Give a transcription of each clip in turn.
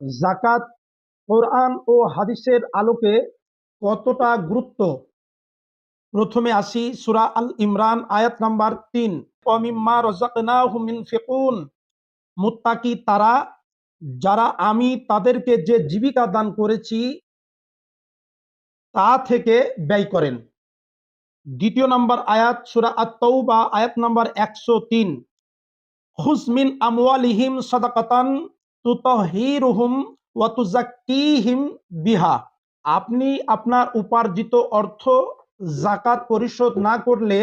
জাকাত কোরআন ও হাদিসের আলোকে কতটা গুরুত্ব? প্রথমে আসি সুরা আল ইমরান, আয়াত নাম্বার তিন। অমিম্মা রজাকনাহুম ইনফিকুন মুত্তাকি তারা, যারা আমি তাদেরকে যে জীবিকা দান করেছি, তা থেকে ব্যয় করেন। দ্বিতীয় নম্বর আয়াত সুরা আত্মাউ বা আয়াত নম্বর একশো তিন। হুসমিন আমওয়ালিহিম সাদাকাতান তুতহিরুহুম ওয়া তুজাক্কিহিম বিহা। আপনি আপনার উপার্জিত অর্থ জাকাত পরিশোধ না করলে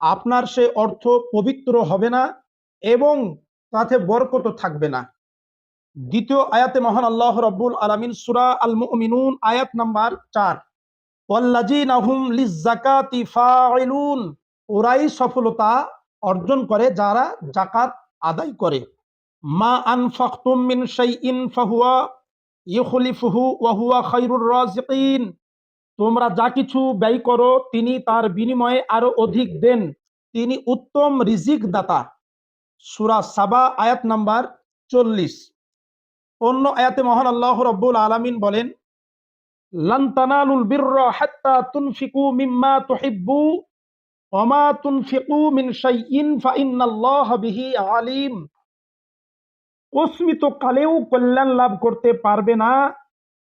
আপনার সে অর্থ পবিত্র হবে না এবং তাতে বরকত থাকবে না। দ্বিতীয় আয়াতে মহান আল্লাহ রব্বুল আলামিন সূরা আল আয়াত নাম্বার চার। ওরাই সফলতা অর্জন করে যারা জাকাত আদায় করে। মা আনফাকতুম মিন শাইইন ফাহুয়া ইউখলিফুহু ওয়া হুয়া খায়রুর রাজিকিন। তোমরা যা কিছু ব্যয় করো, তিনি তার বিনিময়ে আরও অধিক দেন। তিনি উত্তম রিজিক দাতা সুরা সাবা, আয়াত নাম্বার চল্লিশ। অন্য আয়াতে মহান আল্লাহ রব্বুল আলামিন বলেন, লান তানালুল বিররা হাত্তা তুনফিকু মিম্মা তুহিব্বু ওমা তুনফিকু মিন শাইইন, ফাইন্নাল্লাহা বিহি আলিম। অস্মিত কালেও কল্যাণ লাভ করতে পারবে না।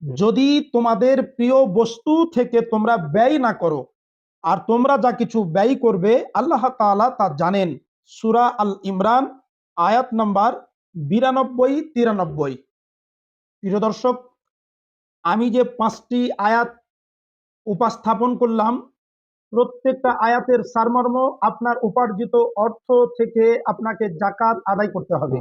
যদি তোমাদের প্রিয় বস্তু থেকে তোমরা ব্যয় না করো, আর তোমরা যা কিছু ব্যয় করবে, আল্লাহ তাআলা তা জানেন। সুরা আল ইমরান, আয়াত নাম্বার বিরানব্বই, তিরানব্বই। প্রিয় দর্শক, আমি যে পাঁচটি আয়াত উপস্থাপন করলাম, প্রত্যেকটা আয়াতের সারমর্ম আপনার উপার্জিত অর্থ থেকে আপনাকে জাকাত আদায় করতে হবে।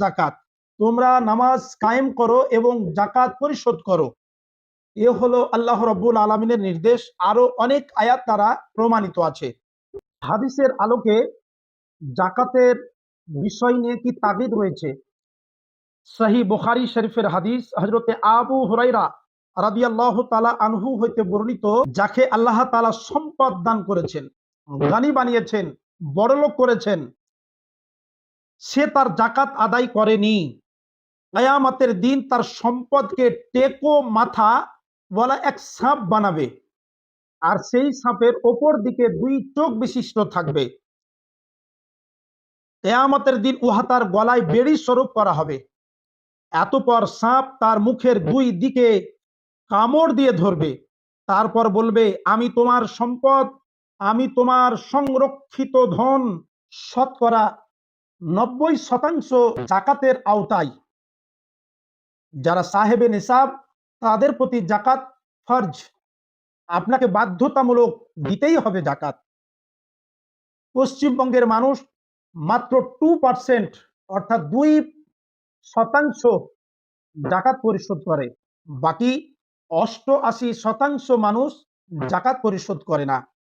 জাকাত তোমরা নামাজ কায়েম করো এবং জাকাত পরিশোধ করো। এ হলো আল্লাহ রব্বুল আলমিনের নির্দেশ। আরও অনেক আয়াত দ্বারা প্রমাণিত আছে। হাদিসের আলোকে জাকাতের বিষয় নিয়ে কি তাগিদ রয়েছে? সহি বুখারি শরীফের হাদিস হজরতে আবু হুরাইরা রাদিয়াল্লাহু তাআলা আনহু হইতে বর্ণিত, যাকে আল্লাহ তাআলা সম্পদ দান করেছেন, গানি বানিয়েছেন, বড়লোক করেছেন। সে তার জাকাত আদায় করেনি। কায়ামাতের দিন তার সম্পদকে টেকো মাথা বলা এক সাপ বানাবে। আর সেই সাপের ওপর দিকে দুই চোখ বিশিষ্ট থাকবে। কেয়ামতের দিন উহা তার গলায় বেড়ি স্বরূপ করা হবে। এতপর সাপ তার মুখের দুই দিকে কামড় দিয়ে ধরবে। তারপর বলবে, আমি তোমার সম্পদ, আমি তোমার সংরক্ষিত ধন শতকরা নব্বই শতাংশ জাকাতের আওতায়। যারা সাহেবে নিসাব, তাদের প্রতি জাকাত ফরজ। আপনাকে বাধ্যতামূলক দিতেই হবে জাকাত। পশ্চিমবঙ্গের মানুষ মাত্র টু পার্সেন্ট অর্থাৎ দুই শতাংশ জাকাত পরিশোধ করে। বাকি অষ্টআশি শতাংশ মানুষ জাকাত পরিশোধ করে না।